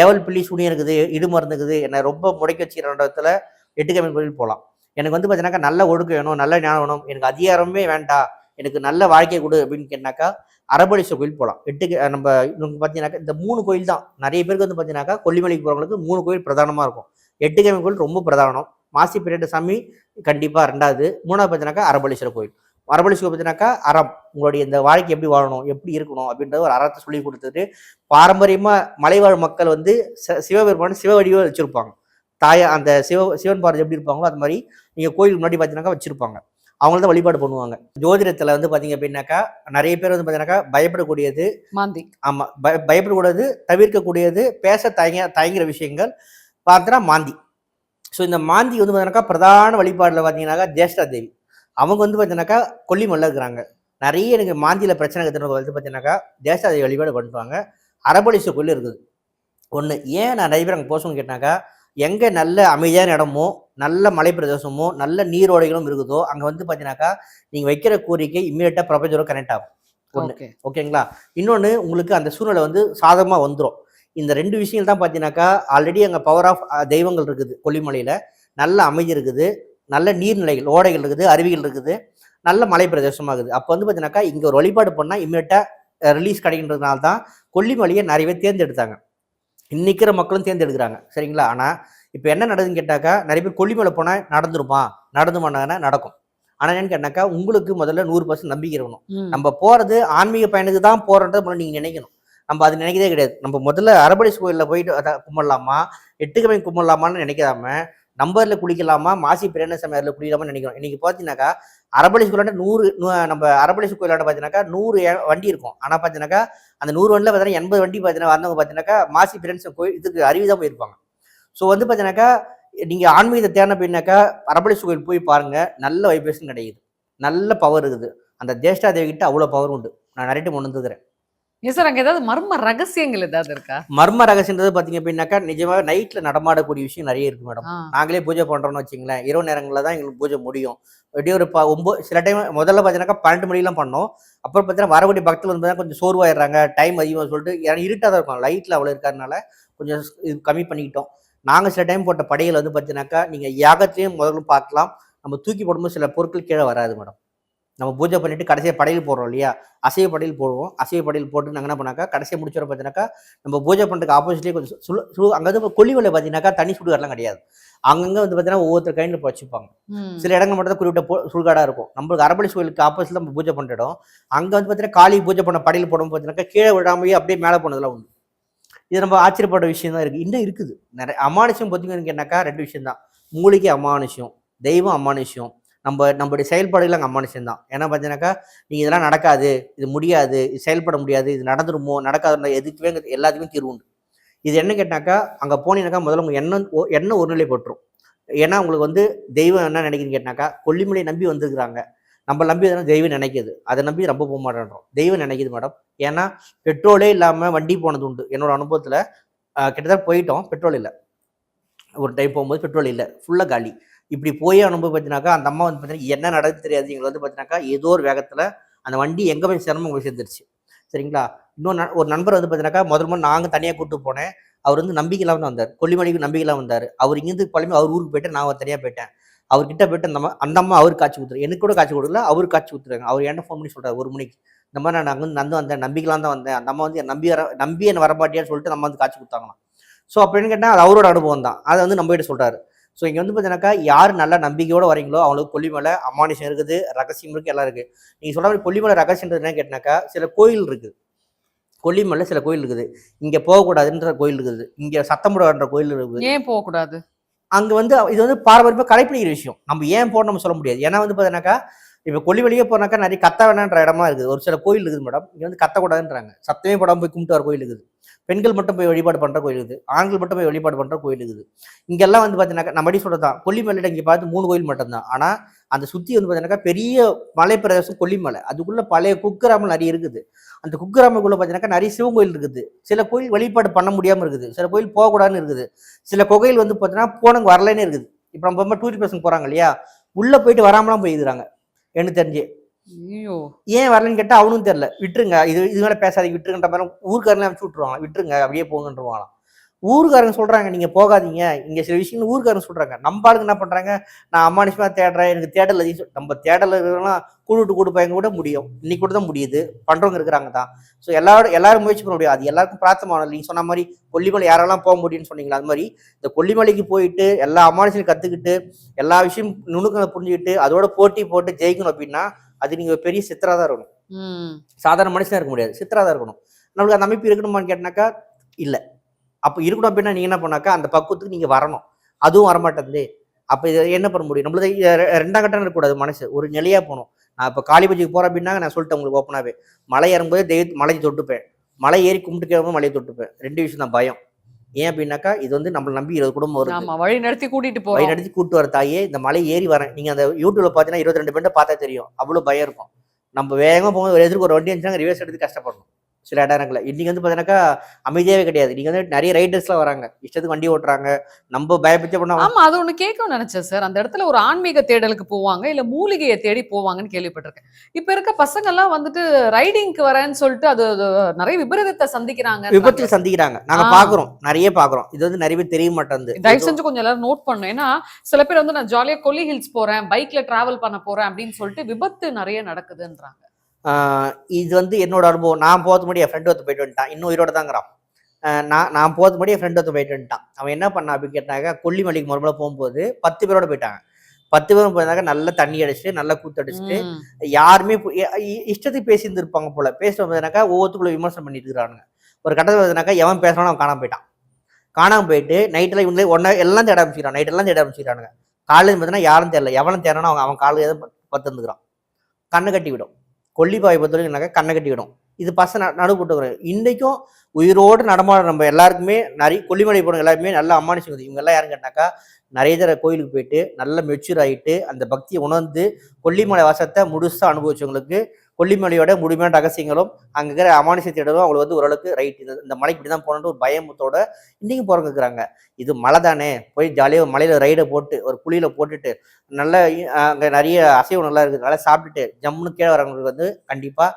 ஏவல் பிள்ளி சுனி இருக்குது இடு மருந்து இருக்குது என்னை ரொம்ப முடக்கி வச்சுக்கிற இடத்துல எட்டுக்கம்மன் கோயில் போகலாம். எனக்கு வந்து பார்த்தீங்கன்னாக்கா நல்ல ஒழுக்கம் வேணும் நல்ல ஞானம் வேணும். எனக்கு அதிகாரமே வேண்டாம் எனக்கு நல்ல வாழ்க்கை கொடு அப்படின்னு கேட்டாக்கா அரபலீஸ்வரர் கோயில் போகலாம். எட்டுக்கு நம்ம இவங்க பார்த்தீங்கன்னாக்கா இந்த மூணு கோயில் தான். நிறைய பேருக்கு வந்து பார்த்தீங்கன்னாக்கா கொல்லிமலைக்கு போகிறவங்களுக்கு மூணு கோயில் பிரதானமாக இருக்கும். எட்டுக்கிழமை கோயில் ரொம்ப பிரதானம். மாசி பிரியட்ட சாமி கண்டிப்பாக ரெண்டாவது மூணாவது பார்த்தீங்கன்னாக்கா அரபலீஸ்வரர் கோயில். அரபலீஸ்வரர் பார்த்தீங்கன்னாக்கா அறம். உங்களுடைய இந்த வாழ்க்கை எப்படி வாழணும் எப்படி இருக்கணும் அப்படின்றத ஒரு அறத்தை சொல்லி கொடுத்துட்டு பாரம்பரியமாக மலைவாழ் மக்கள் வந்து ச- சிவபெருமான் சிவ வடிவம் வச்சுருப்பாங்க. தாய அந்த சிவ சிவன் பாரதி எப்படி இருப்பாங்களோ அது மாதிரி நீங்கள் கோயில் முன்னாடி பார்த்தீங்கன்னாக்கா வச்சுருப்பாங்க. அவங்கள தான் வழிபாடு பண்ணுவாங்க. ஜோதிடத்தில் வந்து பார்த்தீங்க அப்படின்னாக்கா நிறைய பேர் வந்து பார்த்தீங்கன்னாக்கா பயப்படக்கூடியது மாந்தி. ஆமாம் பய பயப்படக்கூடாது தவிர்க்கக்கூடியது பேச தயங்க தயங்குற விஷயங்கள் பார்த்தோன்னா மாந்தி. ஸோ இந்த மாந்தி வந்து பார்த்தீங்கன்னாக்கா பிரதான வழிபாடில் பார்த்தீங்கன்னாக்கா ஜேஷ்டா தேவி. அவங்க வந்து பார்த்தீங்கன்னாக்கா கொல்லிமல்ல இருக்கிறாங்க. நிறைய எனக்கு மாந்தியில் பிரச்சனை இருக்கிறவங்க வந்து பார்த்தீங்கன்னாக்கா ஜேஷ்டா தேவி வழிபாடு பண்ணுவாங்க. அரபலீஸ்வரர் கோயில் இருக்குது. ஒன்று ஏன் நான் நிறைய பேர் அங்கே போசணும்னு கேட்டாக்கா எங்கே நல்ல அமைதியான இடமோ நல்ல மலை பிரதேசமோ நல்ல நீரோடைகளும் இருக்குதோ அங்கே வந்து பார்த்தீங்கன்னாக்கா நீங்கள் வைக்கிற கோரிக்கை இம்மீடியட்டாக பிரபஞ்சோட கனெக்ட் ஆகும். ஒன்று ஓகே ஓகேங்களா? இன்னொன்று உங்களுக்கு அந்த சூழ்நிலை வந்து சாதகமாக வந்துடும் இந்த ரெண்டு விஷயங்கள் தான் பார்த்தீங்கன்னாக்கா ஆல்ரெடி அங்கே பவர் ஆஃப் தெய்வங்கள் இருக்குது கொல்லிமலையில். நல்ல அமைதி இருக்குது நல்ல நீர்நிலைகள் ஓடைகள் இருக்குது அருவிகள் இருக்குது நல்ல மலை பிரதேசமாக இருக்குது. அப்போ வந்து பார்த்தீங்கன்னாக்கா இங்கே ஒரு வழிபாடு பண்ணால் இம்மீடியட்டாக ரிலீஸ் கிடைக்கின்றதுனால தான் கொல்லிமலையை நிறைய பேர் தேர்ந்தெடுத்தாங்க. இன்னிக்கிற மக்களும் தேர்ந்தெடுக்கிறாங்க. சரிங்களா? ஆனால் இப்போ என்ன நடக்குதுன்னு கேட்டாக்கா நிறைய பேர் கொல்லிமலை போனால் நடந்துருமா? நடந்துமானா நடக்கும். ஆனால் என்னன்னு கேட்டாக்கா உங்களுக்கு முதல்ல நூறு பர்சன்ட் நம்பிக்கை இருக்கணும். நம்ம போறது ஆன்மீக பயனுக்கு தான் போறத முதல்ல நீங்க நினைக்கணும். நம்ம அது நினைக்கிறதே கிடையாது. நம்ம முதல்ல அரபலிஸ் கோயிலில் போயிட்டு அதை கும்பிடலாமா? எட்டுக்கமை கும்பிடலாமான்னு நினைக்காம நம்பர்ல குளிக்கலாமா? மாசி பிரேண சமயத்தில் குளிக்கலாமான்னு நினைக்கிறோம். இன்னைக்கு பார்த்தீங்கன்னாக்கா அரபலிஸ் கோயிலாண்ட நூறு நம்ம அரபலிஸ் கோயிலாண்ட பார்த்தீங்கன்னாக்கா நூறு வண்டி இருக்கும். ஆனால் பார்த்தீங்கன்னாக்கா அந்த நூறு வண்டியில் பார்த்தீங்கன்னா எண்பது வண்டி பார்த்தீங்கன்னா வந்தவங்க பார்த்தீங்கன்னாக்கா மாசி பிரேன்ஸ் கோயில் இதுக்கு அருவி தான் போயிருப்பாங்க. ஸோ வந்து பார்த்தீங்கன்னாக்கா நீங்கள் ஆன்மீகத்தை தேன போயினாக்கா அரபலிஸ் கோயில் போய் பாருங்கள் நல்ல வைப்ரேஷன் கிடைக்குது. நல்ல பவர் இருக்குது. அந்த தேஷ்டா தேவி கிட்ட அவ்வளோ பவர் உண்டு. நான் நிறைய டைம் உணர்ந்துக்கிறேன். ஏன் சார் அங்க ஏதாவது மர்ம ரகசியங்கள் ஏதாவது இருக்கா? மர்ம ரகசியன்றது பார்த்தீங்க அப்படின்னாக்கா நிஜமாக நைட்டில் நடமாடக்கூடிய விஷயம் நிறைய இருக்கு மேடம். நாங்களே பூஜை பண்ணுறோம்னு வச்சுங்களேன். இரவு நேரங்களில் தான் எங்களுக்கு பூஜை முடியும். எப்படியும் ஒரு ப ஒம்பது சில டைம் முதல்ல பார்த்தீங்கன்னாக்கா பன்னெண்டு மணிலாம் பண்ணோம். அப்புறம் பார்த்தீங்கன்னா வரக்கூடிய பக்தர்கள் வந்து கொஞ்சம் சோர்வாயிடுறாங்க. டைம் அதிகமாக சொல்லிட்டு ஏன்னா இருட்டாக தான் இருக்கும் லைட்டில் அவ்வளோ இருக்கிறதுனால கொஞ்சம் இது கம்மி பண்ணிக்கிட்டோம். நாங்கள் சில டைம் போட்ட படைகள் வந்து பார்த்தீங்கன்னாக்கா நீங்கள் யாகத்தையும் முதல்ல பார்க்கலாம். நம்ம தூக்கி போடும்போது சில பொருட்கள் கீழே வராது மேடம். நம்ம பூஜை பண்ணிட்டு கடைசியாக படையல் போடுறோம் இல்லையா? அசைவ படையல் போடுவோம். அசைவ படையல் போட்டு நாங்கள் என்ன பண்ணாக்கா கடைசியாக முடிச்சோட பார்த்தீங்கன்னாக்கா நம்ம பூஜை பண்ணுறதுக்கு ஆப்போசிட்லேயே கொஞ்சம் சுழு சுழு அங்கே வந்து கொல்லிவலை பார்த்தீங்கன்னாக்கா தனி சுடுகாடெலாம் கிடையாது. அங்கங்கே வந்து பார்த்தீங்கன்னா ஒவ்வொருத்தர் கைண்டில் இப்போ வச்சுப்பாங்க. சில இடங்கள் மட்டும் தான் குறிப்பிட்ட போ சுடுகாடாக இருக்கும். நம்மளுக்கு அரபலி கோயிலுக்கு ஆப்போசிட்ல நம்ம பூஜை பண்ணுற இடம். அங்கே வந்து பார்த்தீங்கன்னா காளி பூஜை பண்ண படையல் போடும் பார்த்தீங்கன்னாக்கா கீழே விடாமயே அப்படியே மேலே போனதெல்லாம் உண்டு. இது நம்ம ஆச்சரியப்படுற விஷயம் தான் இருக்குது இன்னும் இருக்குது. நிறைய அமானுஷம் பார்த்தீங்கன்னு கேட்டாக்கா ரெண்டு விஷயம் தான் மூலிகை அமானுஷம் தெய்வம் அமானுஷம் நம்ம நம்மளுடைய செயல்பாடுகள் அங்கே அமானுஷம் தான் ஏன்னா பார்த்தீங்கன்னாக்கா நீங்கள் இதெல்லாம் நடக்காது இது முடியாது இது செயல்பட முடியாது இது நடந்துருமோ நடக்காது எதுக்குமே எல்லாத்துக்குமே தீர்வு உண்டு. இது என்ன கேட்டாக்கா அங்கே போனீங்கன்னாக்கா முதல்ல உங்கள் எண்ணம் ஒ- எண்ணம் ஒருநிலை போட்டுரும். ஏன்னா உங்களுக்கு வந்து தெய்வம் என்ன நினைக்கிறீங்க கேட்டாக்கா கொல்லிமலை நம்பி வந்திருக்கிறாங்க. நம்ம நம்பி எதனா தெய்வம் நினைக்குது. அதை நம்பி ரொம்ப போக மாட்டேன்றோம். தெய்வம் நினைக்குது மேடம். ஏன்னா பெட்ரோலே இல்லாமல் வண்டி போனது உண்டு. என்னோட அனுபவத்தில் கிட்டத்தட்ட போயிட்டோம். பெட்ரோல் இல்லை. ஒரு டைம் போகும்போது பெட்ரோல் இல்லை. ஃபுல்லாக காலி. இப்படி போய் அனுபவம் பார்த்தீங்கன்னாக்கா அந்த அம்மா வந்து பார்த்தீங்கன்னா என்ன நடக்குது தெரியாது. எங்களை வந்து பார்த்தீங்கன்னாக்கா ஏதோ ஒரு வேகத்தில் அந்த வண்டி எங்கே போய் சிரமம் உங்களுக்கு சேர்ந்துருச்சு. சரிங்களா? இன்னொரு ந- ஒரு நண்பர் வந்து பார்த்தீங்கன்னாக்கா முதல் முதல்ல நாங்கள் தனியாக கூப்பிட்டு போனேன். அவர் வந்து நம்பிக்கை இல்லாமல் வந்தார். கொல்லிமலைக்கு நம்பிக்கை இல்லாமல் வந்தார். அவர் இங்கேருந்து பழமை அவர் ஊருக்கு போயிட்டு நான் தனியாக போயிட்டேன். அவர்கிட்ட போயிட்டு அந்த அம்மா அந்த அம்மா அவர் காட்சி கொடுத்துரு எனக்கு கூட காட்சி கொடுக்கல அவர் காட்சி கொடுத்துருக்காங்க. அவர் என்ன ஃபோன் பண்ணி சொல்கிறார் ஒரு மணிக்கு. இந்த மாதிரி நான் அங்கே வந்து வந்தேன் நம்பிக்கலாம் தான் வந்தேன். அந்த அம்மா வந்து நம்பி வர நம்பி என்ன வரமாட்டியான்னு சொல்லிட்டு நம்ம வந்து காட்சி கொடுத்தாங்களாம். ஸோ அப்படின்னு கேட்டால் அது அவரோட அனுபவம் தான். அதை வந்து நம்ம கிட்ட ஸோ இங்கே வந்து பார்த்தீங்கன்னாக்கா யார் நல்ல நம்பிக்கையோட வரீங்களோ அவங்களுக்கு கொல்லிமலை அமானுஷம் இருக்குது ரகசியம் இருக்குது எல்லாம் இருக்குது நீங்கள் சொல்ற மாதிரி கொல்லிமலை ரகசியன்றது என்ன கேட்டினாக்கா சில கோயில் இருக்குது கொல்லிமலை சில கோயில் இருக்குது. இங்கே போகக்கூடாதுன்ற கோயில் இருக்குது. இங்கே சத்தமுடன்ற கோயில் இருக்குது. ஏன் போக கூடாது அங்க வந்து இது வந்து பாரம்பரியமா கடைப்பிடிக்கிற விஷயம். நம்ம ஏன் போறோம் நம்ம சொல்ல முடியாது. ஏன்னா வந்து பார்த்தீங்கன்னாக்கா இப்போ கொல்லிவெளியே போனாக்கா நிறைய கத்த வேணான்ற இடமா இருக்குது. ஒரு சில கோயில் இருக்குது மேடம். இங்க வந்து கத்தக்கூடாதுன்றாங்க. சத்தமே போடாம போய் கும்பிட்டு வர கோயில் இருக்குது. பெண்கள் மட்டும் போய் வழிபாடு பண்ணுற கோயில் இருக்குது ஆண்கள் மட்டும் போய் வழிபாடு பண்ணுற கோயில் இருக்குது இங்கெல்லாம் வந்து பார்த்தீங்கன்னாக்கா நம்ம அடி சொல்றதுதான். கொல்லிமலையில் இங்கே பார்த்து மூணு கோயில் மட்டும்தான். ஆனால் அந்த சுற்றி வந்து பார்த்தீங்கன்னாக்கா பெரிய மலை பிரதேசம் கொல்லிமலை. அதுக்குள்ளே பழைய குக்கிராமல் நிறைய இருக்குது. அந்த குக்கிராமக்குள்ள பார்த்தீங்கன்னாக்கா நிறைய சிவன் கோயில் இருக்குது. சில கோயில் வழிபாடு பண்ண முடியாமல் இருக்குது. சில கோயில் போகக்கூடாதுன்னு இருக்குது. சில கோயில் வந்து பார்த்தீங்கன்னா போனவங்க வரலன்னு இருக்குது. இப்போ நம்ம ரொம்ப டூரிஸ்ட் பசங்க போகிறாங்க இல்லையா? உள்ளே போயிட்டு வராமலாம் போயிருக்கிறாங்க எனக்கு தெரிஞ்சு. ஏன் வரலன்னு கேட்டால் அவனும் தெரில விட்டுருங்க. இது இது மேல பேசாதீங்க. விட்டுருங்கன்ற மாதிரி ஊருக்காரங்க அனுப்பிச்சு விட்ருவாங்க விட்டுருங்க. அப்படியே போங்கன்றவாங்களாம். ஊருக்காரங்க சொல்கிறாங்க நீங்கள் போகாதீங்க. இங்கே சில விஷயங்கள் ஊருக்காரங்க சொல்கிறாங்க நம்ம ஆளுங்க என்ன பண்ணுறாங்க நான் அம்மானுஷமாக தேடுறேன். எனக்கு தேடல் அதிகம் நம்ம தேடல் இருக்கிறவங்களாம் கூட்டு கூடுப்பாங்க கூட முடியும். இன்னைக்கு கூட தான் முடியுது. பண்ணுறவங்க இருக்கிறாங்க தான். ஸோ எல்லாரும் எல்லாரும் முயற்சி பண்ண முடியாது. அது எல்லாருக்கும் பிரார்த்தமான நீங்கள் சொன்ன மாதிரி கொல்லிமலை யாரெல்லாம் போக முடியும்னு சொன்னீங்களா? அது மாதிரி இந்த கொல்லிமலைக்கு போயிட்டு எல்லா அம்மானுஷையும் கற்றுக்கிட்டு எல்லா விஷயம் நுணுக்கங்களை புரிஞ்சுக்கிட்டு அதோட போட்டி போட்டு ஜெயிக்கணும் அப்படின்னா அது நீங்க பெரிய சித்திரா தான் இருக்கணும். சாதாரண மனுஷனா இருக்க முடியாது. சித்திரா தான் இருக்கணும். நம்மளுக்கு அந்த அமைப்பு இருக்கணுமான்னு கேட்டினாக்கா இல்லை. அப்போ இருக்கணும் அப்படின்னா நீங்க என்ன பண்ணாக்கா அந்த பக்குவத்துக்கு நீங்க வரணும். அதுவும் வரமாட்டேங்குது. அப்போ இதை என்ன பண்ண முடியும்? ரெ- ரெண்டாம் கட்டம் இருக்கக்கூடாது மனசு. ஒரு நிலையா போகணும். நான் இப்போ காளிபஜிக்கு போறேன் அப்படின்னா நான் சொல்லிட்டேன் உங்களுக்கு ஓப்பனாவே மலை ஏறும்போது தெய்வ மலையை தொட்டுப்பேன். மலை ஏறி கும்பிட்டு கேட்கும்போது மலையை தொட்டுப்பேன். ரெண்டு விஷயம் தான் பயம். ஏன் அப்படின்னாக்கா இது வந்து நம்மளை நம்பி இருபது குடும்பம் வருது. ஆமா வழி நடத்தி கூட்டிட்டு வழி போறோம் நடத்தி கூட்டு வர தாயே இந்த மலை ஏறி வரேன். நீங்க அந்த யூடியூப்ல பாத்தீங்கன்னா இருபத்தி ரெண்டு பேர்ட்ட பார்த்தா தெரியும். அவ்வளவு பயம் இருக்கும். நம்ம வேகமா போகும்போது எதிர்க்கு ஒரு வண்டி இருந்துச்சுன்னா ரிவர்ஸ் எடுத்து கஷ்டப்படணும். சில இடங்களில் இன்னைக்கு வந்து பார்த்தீங்கன்னாக்கா அமைதியாவே கிடையாது. நீங்க வந்து நிறைய ரைடர்ஸ்லாம் வராங்க. இஷ்டத்துக்கு வண்டி ஓட்டுறாங்க. நம்ம பயப்பட்டு பண்ண ஆமா அது ஒண்ணு கேட்கணும்னு நினைச்சேன் சார் அந்த இடத்துல ஒரு ஆன்மீக தேடலுக்கு போவாங்க இல்ல மூலிகையை தேடி போவாங்கன்னு கேள்விப்பட்டிருக்கேன். இப்ப இருக்க பசங்க எல்லாம் வந்துட்டு ரைடிங்க்கு வரேன்னு சொல்லிட்டு அது நிறைய விபரீதத்தை சந்திக்கிறாங்க. விபத்தில் சந்திக்கிறாங்க. நாங்க ஆ. பாக்குறோம். நிறைய பாக்குறோம். இது வந்து நிறைய பேர் தெரிய மாட்டேங்குது. தயவு செஞ்சு கொஞ்சம் எல்லாரும் நோட் பண்ணணும். ஏன்னா சில பேர் வந்து நான் ஜாலியா கொல்லி ஹில்ஸ் போறேன் பைக்ல டிராவல் பண்ண போறேன் அப்படின்னு சொல்லிட்டு விபத்து நிறைய நடக்குதுன்றாங்க. இது வந்து என்னோட அனுபவம். நான் போகிறது முன்னாடி என் ஃப்ரெண்ட் ஒருத்த போயிட்டு வந்துட்டான். இன்னும் உயிரோட தாங்கிறான் நான் நான் போகிறது முன்னாடி என் ஃப்ரெண்ட் ஒருத்த போயிட்டு வந்துட்டான். அவன் என்ன பண்ணான் அப்படின்னு கேட்டாங்க கொல்லிமலைக்கு மறுபடியும் போகும்போது பத்து பேரோட போயிட்டாங்க. பத்து பேரும் போயிருந்தாங்க நல்லா தண்ணி அடிச்சுட்டு நல்லா கூத்தடிச்சுட்டு. யாருமே இஷ்டத்துக்கு பேசி இருந்திருப்பாங்க போல. பேசிட்டு வந்ததுனாக்கா ஒவ்வொருத்துக்குள்ள விமர்சனம் பண்ணிட்டு இருக்கிறானுங்க. ஒரு கட்டத்தில் வந்ததுனாக்கா எவன் பேசுறானோ அவன் காணாம போயிட்டான். காணாம போயிட்டு நைட்டில் இவங்களே ஒன்றா எல்லாம் தேட ஆரம்பிச்சிக்கிறான் நைட் எல்லாம் தேட ஆரம்பிச்சிக்கிறானுங்க. காலையில் பார்த்தீங்கன்னா யாரும் தெரியல எவனும் தேடணும் அவன் அவன் காலையில் எதுவும் பத்து இருந்துக்கிறான் கண்ணை கட்டி விடும். கொல்லிப்பாயை பொறுத்த வரைக்கும்னாக்கா கண்ணை கட்டிவிடும் இது பசங்க நடு போட்டுக்கிறேன் இன்றைக்கும் உயிரோடு நடமாட நம்ம எல்லாருக்குமே நிறைய கொல்லிமலை போனவங்க எல்லாருமே நல்ல அம்மானிச்சு இவங்க எல்லாம் யாருன்னு கேட்டாக்கா நிறைய தடவை கோயிலுக்கு போயிட்டு நல்ல மெச்சூர் ஆகிட்டு அந்த பக்தியை உணர்ந்து கொல்லிமலை வாசத்தை முழுசாக அனுபவிச்சவங்களுக்கு கொல்லிமலையோட முழுமையான ரகசியங்களும் அங்கே இருக்கிற அமானுஷ தேடலும் அவங்களுக்கு வந்து ஓரளவுக்கு ரைட் இந்த இந்த மலைக்கு இப்படி தான் போகணுன்ற ஒரு பயமுத்தோட இன்றைக்கும் போகிறவங்க இருக்கிறாங்க இது மலை தானே? போய் ஜாலியாக மலையில் ரைடை போட்டு ஒரு குழியில் போட்டுட்டு நல்ல அங்கே நிறைய அசைவு நல்லா இருக்குது. நல்லா சாப்பிட்டுட்டு ஜம்முன்னு கீழே வரவங்களுக்கு வந்து கண்டிப்பாக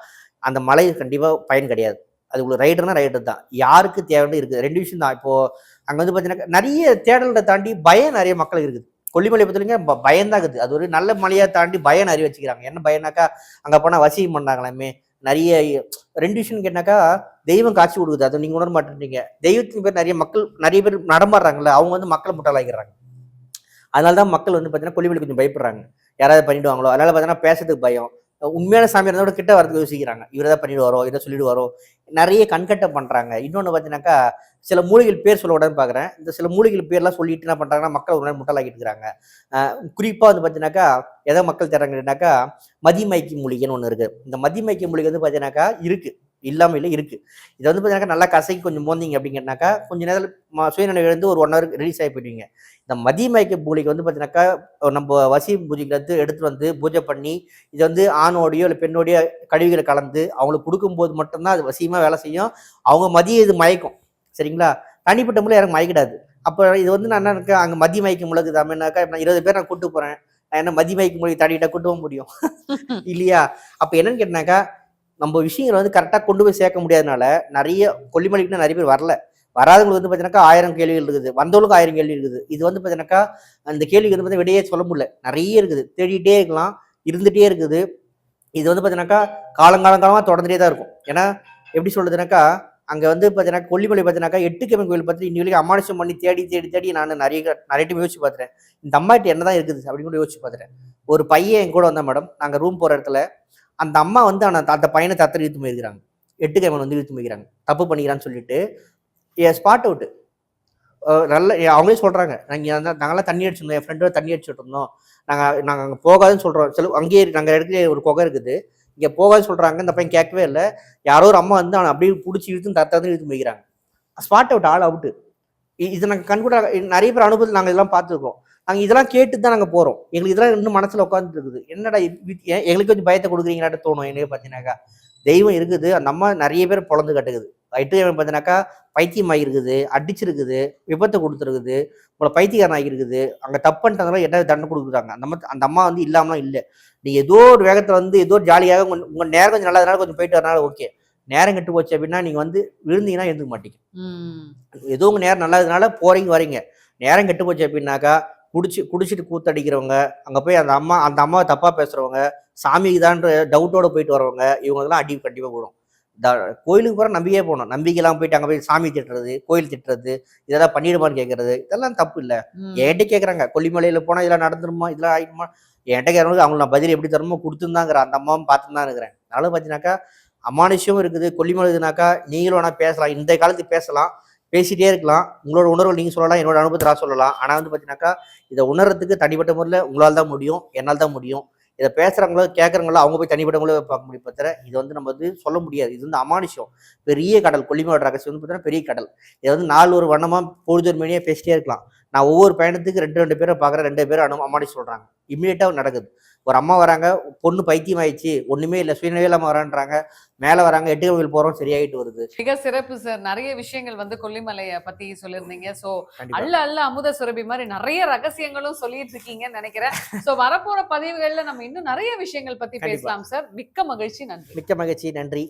அந்த மலை கண்டிப்பாக பயன் கிடையாது. அது உங்களுக்கு ரைடர்னா ரைடர் தான். யாருக்கு தேவைன்னு இருக்குது. ரெண்டு விஷயம் தான். இப்போது அங்கே வந்து பார்த்தீங்கன்னா நிறைய தேடல்களை தாண்டி பயம் நிறைய மக்களுக்கு இருக்குது. கொல்லிமலை பொறுத்தவரைக்கும் ப- இருக்குது அது ஒரு நல்ல மலையாக தாண்டி பயம் நிறைய வச்சுக்கிறாங்க. என்ன பயனாக்கா அங்கே போனால் வசியம் பண்ணாங்களாமே. நிறைய ரெண்டு விஷயம் கேட்டாக்கா தெய்வம் காட்சி கொடுக்குது. அதை நீங்கள் உணர மாட்டேன்றீங்க. தெய்வத்தின் பேர் நிறைய மக்கள் நிறைய பேர் நடமாடுறாங்கல்ல அவங்க வந்து மக்களை முட்டாளாகிறாங்க அதனால தான் மக்கள் வந்து பார்த்தீங்கன்னா கொல்லிமலை கொஞ்சம் பயப்படுறாங்க. யாராவது பண்ணிடுவாங்களோ. அதனால பார்த்தீங்கன்னா பேசுறதுக்கு பயம். உண்மையான சாமி இருந்தால் கூட கிட்ட வரதுக்கு யோசிக்கிறாங்க. இவர் தான் பண்ணிடுவாரோ இதை சொல்லிடுவாரோ. நிறைய கண்கட்டம் பண்ணுறாங்க இன்னொன்று பார்த்தீங்கன்னாக்கா சில மூலிகைகள் பேர் சொல்ல உடனே பார்க்குறேன் இந்த சில மூலிகைகள் பேர்லாம் சொல்லிட்டு என்ன பண்ணுறாங்கன்னா மக்கள் உடனே முட்டலாக்கிட்டு இருக்கிறாங்க. குறிப்பாக வந்து பார்த்தீங்கன்னாக்கா எதை மக்கள் தர்றாங்கன்னாக்கா மதிமயக்கி மூலிகைன்னு ஒன்று இருக்குது இந்த மதிமயக்கி மூலிகை வந்து பார்த்தீங்கன்னாக்கா இருக்குது இல்லாமல் இல்லை இருக்கு. இது வந்து பார்த்தீங்கன்னா நல்லா கசக்கி கொஞ்சம் மோந்திங்க அப்படிங்கிறனாக்கா கொஞ்ச நேரத்தில் சுயநினைவு எழுந்து ஒரு ஒன் ஹவர் ரிலீஸ் ஆகி போயிடுவீங்க. இந்த மதிய மயக்க பூலிக்கு வந்து பார்த்தீங்கன்னாக்கா நம்ம வசி பூஜைக்கு வந்து எடுத்துட்டு வந்து பூஜை பண்ணி இது வந்து ஆணோடையோ இல்லை பெண்ணோடையோ கழிவுகளை கலந்து அவங்களுக்கு கொடுக்கும்போது மட்டும்தான் அது வசியமாக வேலை செய்யும். அவங்க மதியம் இது மயக்கும். சரிங்களா? தனிப்பட்ட முறையில் யாரும் மயக்கிடாது. அப்போ இது வந்து நான் என்ன இருக்கேன் அங்கே மதிய மயக்க முழுக்குது அப்படின்னாக்கா இப்ப நான் இருபது பேர் நான் கூட்டு போகிறேன் நான் என்ன மதிய மயக்க மொழி தடிக்கிட்ட கூட்டு போக முடியும்? இல்லையா? அப்போ என்னன்னு கேட்டினாக்கா நம்ம விஷயங்களை வந்து கரெக்டாக கொண்டு போய் சேர்க்க முடியாதனால நிறைய கொல்லிமலைக்குன்னு நிறைய பேர் வரல. வராதவங்களுக்கு வந்து பார்த்தீங்கன்னாக்கா ஆயிரம் கேள்விகள் இருக்குது. வந்தவங்களுக்கு ஆயிரம் கேள்வி இருக்குது. இது வந்து பார்த்தீங்கன்னாக்கா அந்த கேள்விக்கு வந்து பார்த்தீங்கன்னா விடையே சொல்ல முடியல. நிறைய இருக்குது. தேடிட்டே இருக்கலாம் இருந்துகிட்டே இருக்குது. இது வந்து பார்த்தீங்கன்னாக்கா காலங்காலம் காலமாக தொடர்ந்துட்டே தான் இருக்கும். ஏன்னா எப்படி சொல்றதுனாக்கா அங்கே வந்து பார்த்தீங்கன்னா கொல்லிமலை பார்த்தீங்கன்னாக்கா எட்டுக்கம்மன் கோயில் பார்த்து இன்னி வரைக்கும் அமானுஷம் பண்ணி தேடி தேடி தேடி நான் நிறைய நிறைய டைம் யோசிச்சு பார்த்துறேன் இந்த அம்மாட்ட என்ன தான் இருக்குது அப்படின்னு கூட யோசிச்சு பார்த்துறேன் ஒரு பையன் என் கூட வந்தேன் மேடம். நாங்கள் ரூம் போகிற இடத்துல. அந்த அம்மா வந்து அவனை அந்த பையனை தத்தர் இழுத்து போயிருக்கிறாங்க. எட்டு கைவன் வந்து இழுத்து போயிருக்கிறாங்க. தப்பு பண்ணிக்கிறான்னு சொல்லிட்டு என் ஸ்பாட் அவுட்டு நல்ல அவங்களே சொல்கிறாங்க நாங்கள் அந்த நாங்களாம் தண்ணி அடிச்சிருந்தோம். என் ஃப்ரெண்டோட தண்ணி அடிச்சுட்டு இருந்தோம். நாங்கள் நாங்கள் அங்கே போகாதுன்னு சொல்கிறோம் சில அங்கேயே நாங்கள் இடத்துல ஒரு குகை இருக்குது. இங்கே போகாதுன்னு சொல்கிறாங்க இந்த பையன் கேட்கவே இல்லை. யாரோ ஒரு அம்மா வந்து அவனை அப்படியே பிடிச்சி இழுத்து தத்தாந்து இழுத்து போய்க்கிறாங்க ஸ்பாட் அவுட் ஆல் அவுட்டு இது நாங்கள் கண்கூட நிறைய பேர் அனுபவத்தில் நாங்கள் இதெல்லாம் பார்த்துருக்கோம். நாங்கள் இதெல்லாம் கேட்டு தான் நாங்கள் போகிறோம் எங்களுக்கு இதெல்லாம் இன்னும் மனசில் உட்காந்துட்டு இருக்குது. என்னடா எங்களுக்கு கொஞ்சம் பயத்தை கொடுக்குறீங்களாட்டு தோணும் எனக்கு பார்த்தீங்கன்னாக்கா. தெய்வம் இருக்குது. அந்த அம்மா நிறைய பேர் பொழந்து கட்டுக்குது. வயிற்று பார்த்தீங்கன்னாக்கா பைத்தியம் ஆகிருக்குது அடிச்சிருக்குது விபத்தை கொடுத்துருக்குது உங்களை பைத்தியக்காரன் ஆகிருக்குது அங்கே தப்பு பண்ணிட்டதுனால என்ன தண்டனை கொடுக்குறாங்க? அந்த அம்மா அந்த அம்மா வந்து இல்லாமலாம் இல்லை. நீங்கள் ஏதோ ஒரு வேகத்தில் வந்து ஏதோ ஒரு ஜாலியாக உங்கள் நேரம் கொஞ்சம் நல்லதுனால கொஞ்சம் போயிட்டு வரனால ஓகே. நேரம் கெட்டு போச்சு அப்படின்னா நீங்கள் வந்து விழுந்தீங்கன்னா எழுந்துக்க மாட்டீங்க. ஏதோ உங்கள் நேரம் நல்லதுனால போறீங்க வரீங்க. நேரம் கெட்டு போச்சு அப்படின்னாக்கா குடிச்சு குடிச்சிட்டு கூத்தடிக்கிறவங்க அங்கே போய் அந்த அம்மா அந்த அம்மாவை தப்பாக பேசுகிறவங்க சாமிக்கு தான்ற டவுட்டோட போயிட்டு வரவங்க இவங்கெல்லாம் அடி கண்டிப்பாக போடும். த கோயிலுக்கு போகிற நம்பிக்கையே போகணும். நம்பிக்கைலாம் போயிட்டு அங்கே போய் சாமி திட்டுறது கோயில் திட்டுறது இதெல்லாம் பண்ணிடுமான்னு கேட்கறது இதெல்லாம் தப்பு இல்லை. என்கிட்ட கேட்குறாங்க கொல்லிமலையில் போனால் இதெல்லாம் நடந்துருமா இதெல்லாம் ஆகிடுமா என்கிட்ட கேட்கறவங்களுக்கு அவங்களுக்கு நான் பதில் எப்படி தரணுமோ கொடுத்துருந்தாங்கிற அந்த அம்மாவும் பார்த்துன்னு தான் இருக்கிறேன் அதனால பார்த்தீங்கன்னாக்கா அமானுஷ்யமும் இருக்குது. கொல்லிமலை இதுனாக்கா நீங்களும் வேணா பேசலாம். இந்த காலத்துக்கு பேசலாம். பேசிட்டே இருக்கலாம். உங்களோட உணர்வு நீங்கள் சொல்லலாம் என்னோட அனுபவத்தை நான் சொல்லலாம். ஆனால் வந்து பார்த்தீங்கன்னாக்கா இதை உணர்றதுக்கு தனிப்பட்ட முறையில் உங்களால் தான் முடியும் என்னால் தான் முடியும். இதை பேசுகிறவங்களோ கேட்குறவங்களோ அவங்க போய் தனிப்பட்ட முறையில் பார்க்க முடியும் பத்திர இதை வந்து நம்ம வந்து சொல்ல முடியாது. இது வந்து அமானுஷம் பெரிய கடல் கொல்லிமலை ரகசியம் வந்து பார்த்தீங்கன்னா பெரிய கடல். இதை வந்து நாலு ஒரு வண்ணமாக பொழுதொரு மணியாக பேசிட்டே இருக்கலாம். நான் ஒவ்வொரு பயணத்துக்கு ரெண்டு ரெண்டு பேரை பார்க்குறேன் ரெண்டு பேரும் அனு அமானி சொல்கிறாங்க இம்மிடியட்டாக நடக்குது. ஒரு அம்மா வராங்க பொண்ணு பைத்தியம் ஆயிடுச்சு ஒன்றுமே இல்லை சுயநிலையில் இல்லாமல் வரான்றாங்க. மேலே வராங்க எட்டு கோவில் போகிறோம் சரியாயிட்டு வருது. மிக சிறப்பு சார் நிறைய விஷயங்கள் வந்து கொல்லிமலைய பத்தி சொல்லியிருந்தீங்க. சோ அல்ல அல்ல அமுத சுரபி மாதிரி நிறைய ரகசியங்களும் சொல்லிட்டு இருக்கீங்கன்னு நினைக்கிறேன். சோ வரப்போற பதிவுகள்ல நம்ம இன்னும் நிறைய விஷயங்கள் பத்தி. பேசலாம் சார் மிக்க மகிழ்ச்சி நன்றி. மிக்க மகிழ்ச்சி நன்றி.